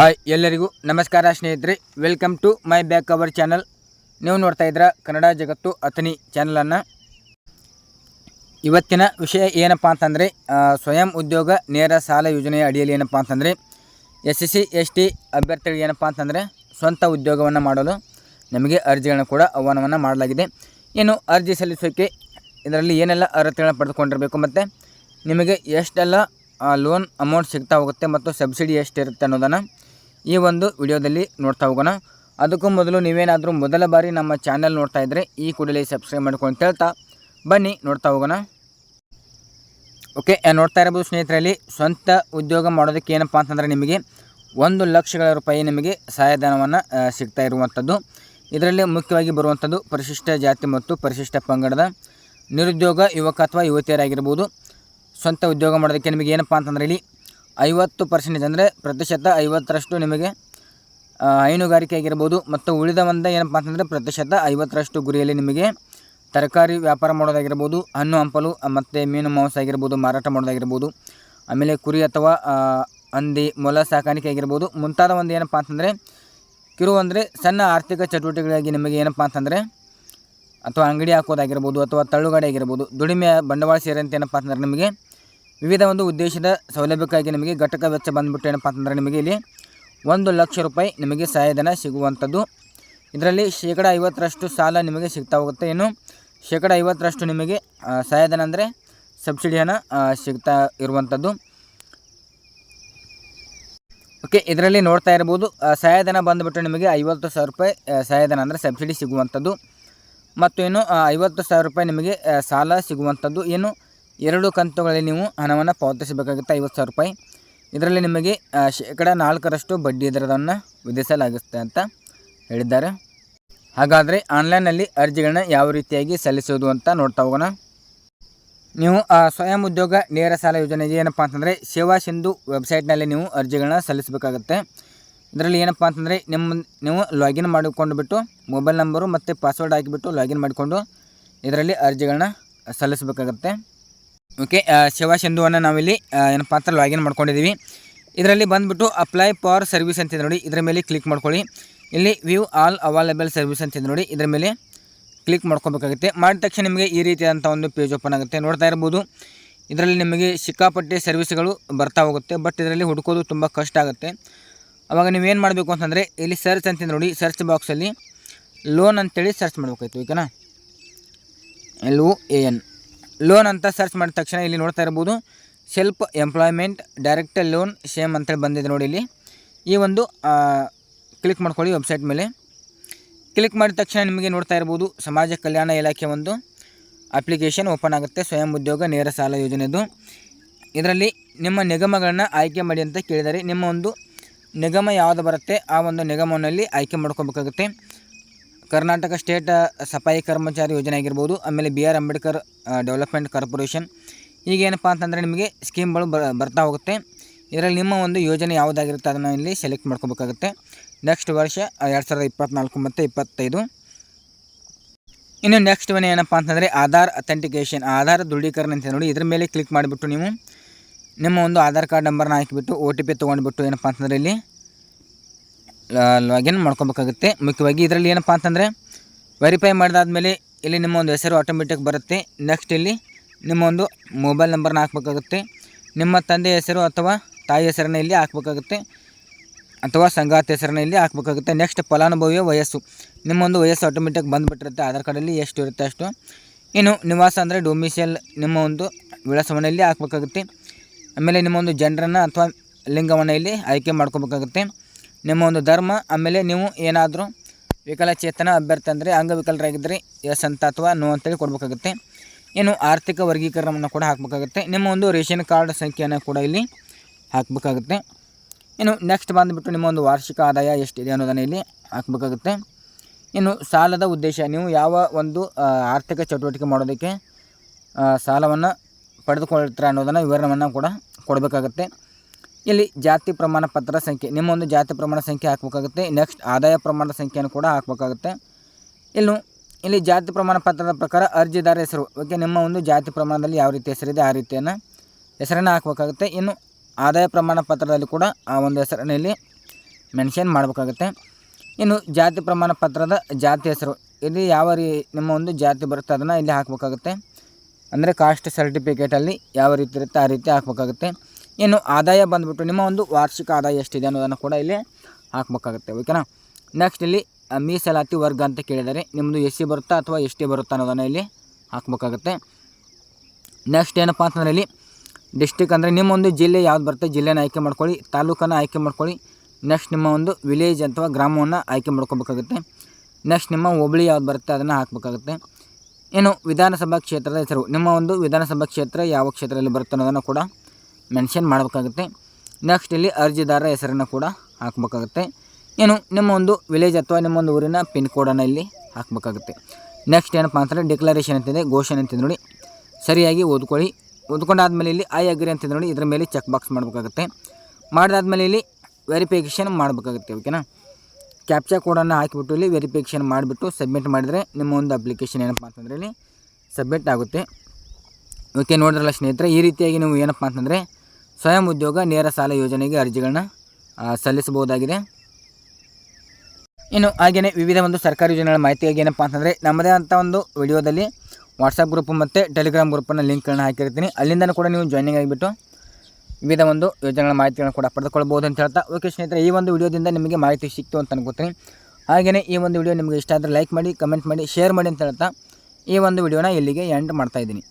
Hi ಎಲ್ಲರಿಗೂ ನಮಸ್ಕಾರ ಸ್ನೇಹಿತರೆ welcome to my back cover channel ನೀವು ನೋಡ್ತಾ ಇದ್ದೀರಾ ಕನ್ನಡ ಜಗತ್ತು ಅಥನಿ ಚಾನಲನ್ನು ಇವತ್ತಿನ ವಿಷಯ ಏನಪ್ಪ ಅಂತಂದರೆ ಸ್ವಯಂ ಉದ್ಯೋಗ ನೇರ ಸಾಲ ಯೋಜನೆಯ ಅಡಿಯಲ್ಲಿ ಏನಪ್ಪ ಅಂತಂದರೆ, S S C, S T ಅಭ್ಯರ್ಥಿಗಳು ಏನಪ್ಪ ಅಂತಂದರೆ, ಸ್ವಂತ ಉದ್ಯೋಗವನ್ನು ಮಾಡಲು ನಮಗೆ ಅರ್ಜಿಗಳನ್ನು ಕೂಡ ಆಹ್ವಾನವನ್ನು ಮಾಡಲಾಗಿದೆ. ಏನು ಅರ್ಜಿ ಸಲ್ಲಿಸೋಕ್ಕೆ ಇದರಲ್ಲಿ ಏನೆಲ್ಲ ಅರ್ಹತೆಗಳನ್ನು ಪಡೆದುಕೊಂಡಿರಬೇಕು ಮತ್ತು, ನಿಮಗೆ ಎಷ್ಟೆಲ್ಲ ಲೋನ್ ಅಮೌಂಟ್ ಸಿಗ್ತಾ ಹೋಗುತ್ತೆ ಮತ್ತು ಸಬ್ಸಿಡಿ ಎಷ್ಟಿರುತ್ತೆ ಅನ್ನೋದನ್ನು ಈ ಒಂದು ವಿಡಿಯೋದಲ್ಲಿ ನೋಡ್ತಾ ಹೋಗೋಣ. ಅದಕ್ಕೂ ಮೊದಲು ನೀವೇನಾದರೂ ಮೊದಲ ಬಾರಿ ನಮ್ಮ ಚಾನಲ್ ನೋಡ್ತಾ ಇದ್ದರೆ ಈ ಕೂಡಲೇ ಸಬ್ಸ್ಕ್ರೈಬ್ ಮಾಡ್ಕೊಂಡು ಕೇಳ್ತಾ ಬನ್ನಿ, ನೋಡ್ತಾ ಹೋಗೋಣ. ಓಕೆ ನೋಡ್ತಾ ಇರಬಹುದು ಸ್ನೇಹಿತರಲ್ಲಿ, ಸ್ವಂತ ಉದ್ಯೋಗ ಮಾಡೋದಕ್ಕೆ ಏನಪ್ಪ ಅಂತಂದರೆ ನಿಮಗೆ ಒಂದು ಲಕ್ಷಗಳ ರೂಪಾಯಿ ನಿಮಗೆ ಸಹಾಯಧನವನ್ನು ಸಿಗ್ತಾ ಇರುವಂಥದ್ದು ಇದರಲ್ಲಿ ಮುಖ್ಯವಾಗಿ ಬರುವಂಥದ್ದು ಪರಿಶಿಷ್ಟ ಜಾತಿ ಮತ್ತು ಪರಿಶಿಷ್ಟ ಪಂಗಡದ ನಿರುದ್ಯೋಗ, ಯುವಕ ಅಥವಾ ಯುವತಿಯರಾಗಿರ್ಬೋದು. ಸ್ವಂತ ಉದ್ಯೋಗ ಮಾಡೋದಕ್ಕೆ ನಿಮಗೆ ಏನಪ್ಪ ಅಂತಂದರೆ ಇಲ್ಲಿ ಐವತ್ತು ಪರ್ಸೆಂಟೇಜ್ ಅಂದರೆ ಪ್ರತಿಶತ ಐವತ್ತರಷ್ಟು ನಿಮಗೆ ಹೈನುಗಾರಿಕೆ ಆಗಿರ್ಬೋದು ಮತ್ತು ಉಳಿದ ಒಂದು ಏನಪ್ಪ ಅಂತಂದರೆ ಪ್ರತಿಶತ ಐವತ್ತರಷ್ಟು ಗುರಿಯಲ್ಲಿ ನಿಮಗೆ ತರಕಾರಿ ವ್ಯಾಪಾರ ಮಾಡೋದಾಗಿರ್ಬೋದು, ಹಣ್ಣು, ಹಂಪಲು ಮತ್ತು ಮೀನು, ಮಾಂಸ ಆಗಿರ್ಬೋದು, ಮಾರಾಟ ಮಾಡೋದಾಗಿರ್ಬೋದು, ಆಮೇಲೆ ಕುರಿ ಅಥವಾ ಹಂದಿ, ಮೊಲ ಸಾಕಾಣಿಕೆ ಆಗಿರ್ಬೋದು. ಮುಂತಾದ ಒಂದು ಏನಪ್ಪ ಅಂತಂದರೆ ಕಿರು ಅಂದರೆ ಸಣ್ಣ ಆರ್ಥಿಕ ಚಟುವಟಿಕೆಗಳಾಗಿ ನಿಮಗೆ ಏನಪ್ಪ ಅಂತಂದರೆ ಅಥವಾ ಅಂಗಡಿ ಹಾಕೋದಾಗಿರ್ಬೋದು ಅಥವಾ ತಳ್ಳುಗಾಡಿ ಆಗಿರ್ಬೋದು, ದುಡಿಮೆ ಬಂಡವಾಳ ಸೇರಿದಂತೆ ಏನಪ್ಪ ಅಂತಂದರೆ ನಿಮಗೆ ವಿವಿಧ ಒಂದು ಉದ್ದೇಶದ ಸೌಲಭ್ಯಕ್ಕಾಗಿ ನಿಮಗೆ ಘಟಕ ವೆಚ್ಚ ಬಂದುಬಿಟ್ಟು ಏನಪ್ಪ ಅಂತಂದರೆ ನಿಮಗೆ ಇಲ್ಲಿ ಒಂದು ಲಕ್ಷ ರೂಪಾಯಿ ನಿಮಗೆ ಸಹಾಯಧನ ಸಿಗುವಂಥದ್ದು. ಇದರಲ್ಲಿ ಶೇಕಡ ಐವತ್ತರಷ್ಟು ಸಾಲ ನಿಮಗೆ ಸಿಗ್ತಾ ಹೋಗುತ್ತೆ. ಇನ್ನು ಶೇಕಡ ಐವತ್ತರಷ್ಟು ನಿಮಗೆ ಸಹಾಯಧನ ಅಂದರೆ ಸಬ್ಸಿಡಿ ಹಣ ಸಿಗ್ತಾ ಇರುವಂಥದ್ದು. ಓಕೆ, ಇದರಲ್ಲಿ ನೋಡ್ತಾ ಇರ್ಬೋದು ಸಹಾಯಧನ ಬಂದುಬಿಟ್ಟು ನಿಮಗೆ ಐವತ್ತು ಸಾವಿರ ರೂಪಾಯಿ ಸಹಾಯಧನ ಅಂದರೆ ಸಬ್ಸಿಡಿ ಸಿಗುವಂಥದ್ದು. ಮತ್ತು ಏನು ಐವತ್ತು ಸಾವಿರ ರೂಪಾಯಿ ನಿಮಗೆ ಸಾಲ ಸಿಗುವಂಥದ್ದು. ಇನ್ನು ಎರಡು ಕಂತುಗಳಲ್ಲಿ ನೀವು ಹಣವನ್ನು ಪಾವತಿಸಬೇಕಾಗುತ್ತೆ ಐವತ್ತು ಸಾವಿರ ರೂಪಾಯಿ. ಇದರಲ್ಲಿ ನಿಮಗೆ ಶೇಕಡಾ ನಾಲ್ಕರಷ್ಟು ಬಡ್ಡಿ ದರವನ್ನು ವಿಧಿಸಲಾಗುತ್ತೆ ಅಂತ ಹೇಳಿದ್ದಾರೆ. ಹಾಗಾದರೆ ಆನ್ಲೈನಲ್ಲಿ ಅರ್ಜಿಗಳನ್ನ ಯಾವ ರೀತಿಯಾಗಿ ಸಲ್ಲಿಸೋದು ಅಂತ ನೋಡ್ತಾ ಹೋಗೋಣ. ನೀವು ಸ್ವಯಂ ಉದ್ಯೋಗ ನೇರ ಸಾಲ ಯೋಜನೆಗೆ ಏನಪ್ಪ ಅಂತಂದರೆ ಸೇವಾ ಸಿಂಧು ವೆಬ್ಸೈಟ್ನಲ್ಲಿ ನೀವು ಅರ್ಜಿಗಳನ್ನ ಸಲ್ಲಿಸಬೇಕಾಗತ್ತೆ. ಇದರಲ್ಲಿ ಏನಪ್ಪ ಅಂತಂದರೆ ನಿಮ್ಮ ನೀವು ಲಾಗಿನ್ ಮಾಡಿಕೊಂಡು ಬಿಟ್ಟು ಮೊಬೈಲ್ ನಂಬರು ಮತ್ತು ಪಾಸ್ವರ್ಡ್ ಹಾಕಿಬಿಟ್ಟು ಲಾಗಿನ್ ಮಾಡಿಕೊಂಡು ಇದರಲ್ಲಿ ಅರ್ಜಿಗಳನ್ನ ಸಲ್ಲಿಸಬೇಕಾಗತ್ತೆ. ಓಕೆ ಸೇವಾ ಸಿಂಧುವನ್ನು ನಾವಿಲ್ಲಿ ಏನಪ್ಪ ಅಂತ ಲಾಗಿನ್ ಮಾಡ್ಕೊಂಡಿದ್ದೀವಿ ಇದರಲ್ಲಿ ಬಂದುಬಿಟ್ಟು ಅಪ್ಲೈ ಫಾರ್ ಸರ್ವಿಸ್ ಅಂತಿದೆ ನೋಡಿ, ಇದರ ಮೇಲೆ ಕ್ಲಿಕ್ ಮಾಡ್ಕೊಳ್ಳಿ. ಇಲ್ಲಿ ವ್ಯೂ ಆಲ್ ಅವೈಲೇಬಲ್ ಸರ್ವಿಸ್ ಅಂತಿದೆ ನೋಡಿ, ಇದರ ಮೇಲೆ ಕ್ಲಿಕ್ ಮಾಡ್ಕೊಬೇಕಾಗುತ್ತೆ. ಮಾಡಿದ ತಕ್ಷಣ ನಿಮಗೆ ಈ ರೀತಿಯಾದಂಥ ಒಂದು ಪೇಜ್ ಓಪನ್ ಆಗುತ್ತೆ. ನೋಡ್ತಾ ಇರ್ಬೋದು, ಇದರಲ್ಲಿ ನಿಮಗೆ ಸಿಕ್ಕಾಪಟ್ಟೆ ಸರ್ವಿಸ್ಗಳು ಬರ್ತಾ ಹೋಗುತ್ತೆ ಬಟ್ ಇದರಲ್ಲಿ ಹುಡುಕೋದು ತುಂಬ ಕಷ್ಟ ಆಗುತ್ತೆ. ಅವಾಗ ನೀವೇನು ಮಾಡಬೇಕು ಅಂತಂದರೆ, ಇಲ್ಲಿ ಸರ್ಚ್ ಅಂತಿದೆ ನೋಡಿ ಸರ್ಚ್ ಬಾಕ್ಸಲ್ಲಿ ಲೋನ್ ಅಂತೇಳಿ ಸರ್ಚ್ ಮಾಡಬೇಕಾಯ್ತು ಓಕೆನಾ L O A N loan ಅಂತ ಸರ್ಚ್ ಮಾಡಿದ ತಕ್ಷಣ ಇಲ್ಲಿ ನೋಡ್ತಾ ಇರ್ಬೋದು self employment direct loan scheme ಅಂತೇಳಿ ಬಂದಿದೆ ನೋಡಿ ಇಲ್ಲಿ. ಈ ಒಂದು ಕ್ಲಿಕ್ ಮಾಡ್ಕೊಳ್ಳಿ ವೆಬ್ಸೈಟ್ ಮೇಲೆ. ಕ್ಲಿಕ್ ಮಾಡಿದ ತಕ್ಷಣ ನಿಮಗೆ ನೋಡ್ತಾ ಇರ್ಬೋದು ಸಮಾಜ ಕಲ್ಯಾಣ ಇಲಾಖೆ ಒಂದು ಅಪ್ಲಿಕೇಶನ್ ಓಪನ್ ಆಗುತ್ತೆ. ಸ್ವಯಂ ಉದ್ಯೋಗ ನೇರ ಸಾಲ ಯೋಜನೆದು. ಇದರಲ್ಲಿ ನಿಮ್ಮ ನಿಗಮಗಳನ್ನು ಆಯ್ಕೆ ಮಾಡಿ ಅಂತ ಕೇಳಿದರೆ ನಿಮ್ಮ ಒಂದು ನಿಗಮ ಯಾವುದು ಬರುತ್ತೆ? ಆ ಒಂದು ನಿಗಮನಲ್ಲಿ ಆಯ್ಕೆ ಮಾಡ್ಕೋಬೇಕಾಗುತ್ತೆ. ಕರ್ನಾಟಕ ಸ್ಟೇಟ್ ಸಫಾಯಿ ಕರ್ಮಚಾರಿ ಯೋಜನೆ ಆಗಿರ್ಬೋದು, ಆಮೇಲೆ B R Ambedkar development corporation. ಈಗೇನಪ್ಪ ಅಂತಂದರೆ ನಿಮಗೆ ಸ್ಕೀಮ್ಗಳು ಬರ್ತಾ ಹೋಗುತ್ತೆ. ಇದರಲ್ಲಿ ನಿಮ್ಮ ಒಂದು ಯೋಜನೆ ಯಾವುದಾಗಿರುತ್ತೆ ಅದನ್ನು ಇಲ್ಲಿ ಸೆಲೆಕ್ಟ್ ಮಾಡ್ಕೋಬೇಕಾಗುತ್ತೆ. ನೆಕ್ಸ್ಟ್ ವರ್ಷ ಎರಡು ಸಾವಿರದ ಇಪ್ಪತ್ತ್ನಾಲ್ಕು ಮತ್ತು ಇಪ್ಪತ್ತೈದು. ಇನ್ನು ನೆಕ್ಸ್ಟ್ ಒನ್ ಏನಪ್ಪ ಅಂತಂದರೆ ಆಧಾರ್ ಅಥೆಂಟಿಕೇಷನ್, ಆಧಾರ್ ದೃಢೀಕರಣ ಅಂತ ನೋಡಿ ಇದ್ರ ಮೇಲೆ ಕ್ಲಿಕ್ ಮಾಡಿಬಿಟ್ಟು ನೀವು ನಿಮ್ಮ ಒಂದು ಆಧಾರ್ ಕಾರ್ಡ್ ನಂಬರ್ನ ಹಾಕಿಬಿಟ್ಟು ಒ ಟಿ ಪಿ ತೊಗೊಂಡ್ಬಿಟ್ಟು ಏನಪ್ಪ ಅಂತಂದರೆ ಇಲ್ಲಿ ಲಾಗಿನ್ ಮಾಡ್ಕೊಬೇಕಾಗುತ್ತೆ? ಮುಖ್ಯವಾಗಿ ಇದರಲ್ಲಿ ಏನಪ್ಪ ಅಂತಂದರೆ ವೆರಿಫೈ ಮಾಡಿದಾದ್ಮೇಲೆ ಇಲ್ಲಿ ನಿಮ್ಮ ಒಂದು ಹೆಸರು ಆಟೋಮೆಟಿಕ್ ಬರುತ್ತೆ. ನೆಕ್ಸ್ಟ್ ಇಲ್ಲಿ ನಿಮ್ಮ ಒಂದು ಮೊಬೈಲ್ ನಂಬರ್ನ ಹಾಕಬೇಕಾಗುತ್ತೆ. ನಿಮ್ಮ ತಂದೆ ಹೆಸರು ಅಥವಾ ತಾಯಿ ಹೆಸರನ್ನ ಇಲ್ಲಿ ಹಾಕಬೇಕಾಗುತ್ತೆ. ಅಥವಾ ಸಂಗಾತ ಹೆಸರನ್ನ ಇಲ್ಲಿ ಹಾಕಬೇಕಾಗುತ್ತೆ. ನೆಕ್ಸ್ಟ್ ಫಲಾನುಭವಿಯ ವಯಸ್ಸು. ನಿಮ್ಮೊಂದು ವಯಸ್ಸು ಆಟೋಮೆಟಿಕ್ ಬಂದುಬಿಟ್ಟಿರುತ್ತೆ. ಆಧಾರ್ ಕಾರ್ಡಲ್ಲಿ ಎಷ್ಟು ಇರುತ್ತೆ ಅಷ್ಟು. ಇನ್ನು ನಿವಾಸ ಅಂದರೆ ಡೊಮಿಸಿಯಲ್ ನಿಮ್ಮ ಒಂದು ವಿಳಾಸವನ್ನು ಇಲ್ಲಿ ಹಾಕಬೇಕಾಗುತ್ತೆ. ಆಮೇಲೆ ನಿಮ್ಮ ಒಂದು ಜನರನ್ನು ಅಥವಾ ಲಿಂಗವನ್ನು ಇಲ್ಲಿ ಆಯ್ಕೆ ಮಾಡ್ಕೋಬೇಕಾಗುತ್ತೆ. ನಿಮ್ಮ ಒಂದು ಧರ್ಮ, ಆಮೇಲೆ ನೀವು ಏನಾದರೂ ವಿಕಲಚೇತನ ಅಭ್ಯರ್ಥಿ ಅಂದರೆ ಅಂಗವಿಕಲರಾಗಿದ್ದರೆ ಎಸ್ ಅಂತ ಅಥವಾ ನೋ ಅಂತೇಳಿ ಕೊಡಬೇಕಾಗುತ್ತೆ. ಏನು ಆರ್ಥಿಕ ವರ್ಗೀಕರಣವನ್ನು ಕೂಡ ಹಾಕಬೇಕಾಗುತ್ತೆ. ನಿಮ್ಮ ಒಂದು ರೇಷನ್ ಕಾರ್ಡ್ ಸಂಖ್ಯೆಯನ್ನು ಕೂಡ ಇಲ್ಲಿ ಹಾಕಬೇಕಾಗುತ್ತೆ. ಇನ್ನು ನೆಕ್ಸ್ಟ್ ಬಂದುಬಿಟ್ಟು ನಿಮ್ಮ ಒಂದು ವಾರ್ಷಿಕ ಆದಾಯ ಎಷ್ಟಿದೆ ಅನ್ನೋದನ್ನು ಇಲ್ಲಿ ಹಾಕಬೇಕಾಗುತ್ತೆ. ಇನ್ನು ಸಾಲದ ಉದ್ದೇಶ, ನೀವು ಯಾವ ಒಂದು ಆರ್ಥಿಕ ಚಟುವಟಿಕೆ ಮಾಡೋದಕ್ಕೆ ಸಾಲವನ್ನು ಪಡೆದುಕೊಳ್ತೀರ ಅನ್ನೋದನ್ನು ವಿವರಣೆಯನ್ನು ಕೂಡ ಕೊಡಬೇಕಾಗುತ್ತೆ. ಇಲ್ಲಿ ಜಾತಿ ಪ್ರಮಾಣ ಪತ್ರ ಸಂಖ್ಯೆ ನಿಮ್ಮ ಒಂದು ಜಾತಿ ಪ್ರಮಾಣ ಸಂಖ್ಯೆ ಹಾಕಬೇಕಾಗುತ್ತೆ. ನೆಕ್ಸ್ಟ್ ಆದಾಯ ಪ್ರಮಾಣದ ಸಂಖ್ಯೆಯನ್ನು ಕೂಡ ಹಾಕಬೇಕಾಗುತ್ತೆ. ಇನ್ನು ಇಲ್ಲಿ ಜಾತಿ ಪ್ರಮಾಣ ಪತ್ರದ ಪ್ರಕಾರ ಅರ್ಜಿದಾರ ಹೆಸರು. ಓಕೆ, ನಿಮ್ಮ ಒಂದು ಜಾತಿ ಪ್ರಮಾಣದಲ್ಲಿ ಯಾವ ರೀತಿ ಹೆಸರಿದೆ, ಆ ರೀತಿಯನ್ನು ಹೆಸರನ್ನು ಹಾಕಬೇಕಾಗುತ್ತೆ. ಇನ್ನು ಆದಾಯ ಪ್ರಮಾಣ ಪತ್ರದಲ್ಲಿ ಕೂಡ ಆ ಒಂದು ಹೆಸರನ್ನು ಇಲ್ಲಿ ಮೆನ್ಷನ್ ಮಾಡಬೇಕಾಗುತ್ತೆ. ಇನ್ನು ಜಾತಿ ಪ್ರಮಾಣ ಪತ್ರದ ಜಾತಿ ಹೆಸರು. ಇಲ್ಲಿ ಯಾವ ರೀ, ನಿಮ್ಮ ಒಂದು ಜಾತಿ ಬರುತ್ತೆ ಅದನ್ನು ಇಲ್ಲಿ ಹಾಕಬೇಕಾಗುತ್ತೆ. ಅಂದರೆ ಕಾಸ್ಟ್ ಸರ್ಟಿಫಿಕೇಟಲ್ಲಿ ಯಾವ ರೀತಿ ಇರುತ್ತೆ, ಆ ರೀತಿ ಹಾಕಬೇಕಾಗುತ್ತೆ. ಇನ್ನು ಆದಾಯ ಬಂದುಬಿಟ್ಟು ನಿಮ್ಮ ಒಂದು ವಾರ್ಷಿಕ ಆದಾಯ ಎಷ್ಟಿದೆ ಅನ್ನೋದನ್ನು ಕೂಡ ಇಲ್ಲಿ ಹಾಕಬೇಕಾಗುತ್ತೆ ಓಕೆನಾ ನೆಕ್ಸ್ಟ್ ಇಲ್ಲಿ ಮೀಸಲಾತಿ ವರ್ಗ ಅಂತ ಕೇಳಿದರೆ ನಿಮ್ಮದು ಎಸ್ ಸಿ ಬರುತ್ತಾ ಅಥವಾ ಎಸ್ ಟಿ ಬರುತ್ತಾ ಅನ್ನೋದನ್ನು ಇಲ್ಲಿ ಹಾಕಬೇಕಾಗುತ್ತೆ. ನೆಕ್ಸ್ಟ್ ಏನಪ್ಪ ಅಂತಂದರೆ ಇಲ್ಲಿ ಡಿಸ್ಟಿಕ್ ಅಂದರೆ ನಿಮ್ಮ ಒಂದು ಜಿಲ್ಲೆ ಯಾವ್ದು ಬರುತ್ತೆ? ಜಿಲ್ಲೆನ ಆಯ್ಕೆ ಮಾಡ್ಕೊಳ್ಳಿ, ತಾಲೂಕನ್ನು ಆಯ್ಕೆ ಮಾಡ್ಕೊಳ್ಳಿ. ನೆಕ್ಸ್ಟ್ ನಿಮ್ಮ ಒಂದು ವಿಲೇಜ್ ಅಥವಾ ಗ್ರಾಮವನ್ನು ಆಯ್ಕೆ ಮಾಡ್ಕೋಬೇಕಾಗುತ್ತೆ. ನೆಕ್ಸ್ಟ್ ನಿಮ್ಮ ಹೋಬಳಿ ಯಾವ್ದು ಬರುತ್ತೆ ಅದನ್ನು ಹಾಕಬೇಕಾಗುತ್ತೆ. ಏನು ವಿಧಾನಸಭಾ ಕ್ಷೇತ್ರದ ಹೆಸರು, ನಿಮ್ಮ ಒಂದು ವಿಧಾನಸಭಾ ಕ್ಷೇತ್ರ ಯಾವ ಕ್ಷೇತ್ರದಲ್ಲಿ ಬರುತ್ತೆ ಅನ್ನೋದನ್ನು ಕೂಡ ಮೆನ್ಷನ್ ಮಾಡಬೇಕಾಗುತ್ತೆ. ನೆಕ್ಸ್ಟ್ ಇಲ್ಲಿ ಅರ್ಜಿದಾರರ ಹೆಸರನ್ನು ಕೂಡ ಹಾಕಬೇಕಾಗುತ್ತೆ. ಏನು ನಿಮ್ಮ ಒಂದು ವಿಲೇಜ್ ಅಥವಾ ನಿಮ್ಮ ಒಂದು ಊರಿನ ಪಿನ್ ಕೋಡನ್ನು ಇಲ್ಲಿ ಹಾಕಬೇಕಾಗುತ್ತೆ. ನೆಕ್ಸ್ಟ್ ಏನಪ್ಪ ಅಂತಂದರೆ ಡಿಕ್ಲರೇಷನ್ ಅಂತಿದೆ, ಘೋಷಣೆ ಅಂತಿದೆ ನೋಡಿ. ಸರಿಯಾಗಿ ಓದ್ಕೊಳ್ಳಿ. ಓದ್ಕೊಂಡಾದ್ಮೇಲೆ ಇಲ್ಲಿ ಐ ಅಗ್ರಿ ಅಂತಿದೆ ನೋಡಿ, ಇದರ ಮೇಲೆ ಚೆಕ್ ಬಾಕ್ಸ್ ಮಾಡಬೇಕಾಗುತ್ತೆ. ಮಾಡಿದಾದ್ಮೇಲೆ ಇಲ್ಲಿ ವೆರಿಫಿಕೇಷನ್ ಮಾಡಬೇಕಾಗುತ್ತೆ ಓಕೆನಾ ಕ್ಯಾಪ್ಚಾ ಕೋಡನ್ನು ಹಾಕಿಬಿಟ್ಟು ಇಲ್ಲಿ ವೆರಿಫಿಕೇಷನ್ ಮಾಡಿಬಿಟ್ಟು ಸಬ್ಮಿಟ್ ಮಾಡಿದರೆ ನಿಮ್ಮ ಒಂದು ಅಪ್ಲಿಕೇಶನ್ ಏನಪ್ಪ ಅಂತಂದರೆ ಇಲ್ಲಿ ಸಬ್ಮಿಟ್ ಆಗುತ್ತೆ. ಓಕೆ ನೋಡಿದ್ರಲ್ಲ ಸ್ನೇಹಿತರೆ, ಈ ರೀತಿಯಾಗಿ ನೀವು ಏನಪ್ಪ ಅಂತಂದರೆ ಸ್ವಯಂ ಉದ್ಯೋಗ ನೇರ ಸಾಲ ಯೋಜನೆಗೆ ಅರ್ಜಿಗಳನ್ನ ಸಲ್ಲಿಸಬಹುದಾಗಿದೆ. ಇನ್ನು ಹಾಗೆಯೇ ವಿವಿಧ ಒಂದು ಸರ್ಕಾರಿ ಯೋಜನೆಗಳ ಮಾಹಿತಿಯಾಗಿ ಏನಪ್ಪ ಅಂತಂದರೆ, ನಮ್ಮದೇ ಅಂತ ಒಂದು ವಿಡಿಯೋದಲ್ಲಿ ವಾಟ್ಸಪ್ ಗ್ರೂಪ್ ಮತ್ತು ಟೆಲಿಗ್ರಾಮ್ ಗ್ರೂಪನ್ನು ಲಿಂಕ್ಗಳನ್ನ ಹಾಕಿರ್ತೀನಿ. ಅಲ್ಲಿಂದನೂ ಕೂಡ ನೀವು ಜಾಯ್ನಿಂಗ್ ಆಗಿಬಿಟ್ಟು ವಿವಿಧ ಒಂದು ಯೋಜನೆಗಳ ಮಾಹಿತಿಗಳನ್ನು ಕೂಡ ಪಡೆದುಕೊಳ್ಬೋದು ಅಂತ ಹೇಳ್ತಾ, ಓಕೆ ಸ್ನೇಹಿತರೆ, ಈ ಒಂದು ವಿಡಿಯೋದಿಂದ ನಿಮಗೆ ಮಾಹಿತಿ ಸಿಕ್ತು ಅಂತ ಅನ್ಕೋತೀನಿ. ಹಾಗೆಯೇ ಈ ಒಂದು ವಿಡಿಯೋ ನಿಮಗೆ ಇಷ್ಟ ಆದರೆ ಲೈಕ್ ಮಾಡಿ ಕಮೆಂಟ್ ಮಾಡಿ ಶೇರ್ ಮಾಡಿ ಅಂತ ಹೇಳ್ತಾ, ಈ ಒಂದು ವಿಡಿಯೋನ ಇಲ್ಲಿಗೆ ಎಂಡ್ ಮಾಡ್ತಾ ಇದ್ದೀನಿ.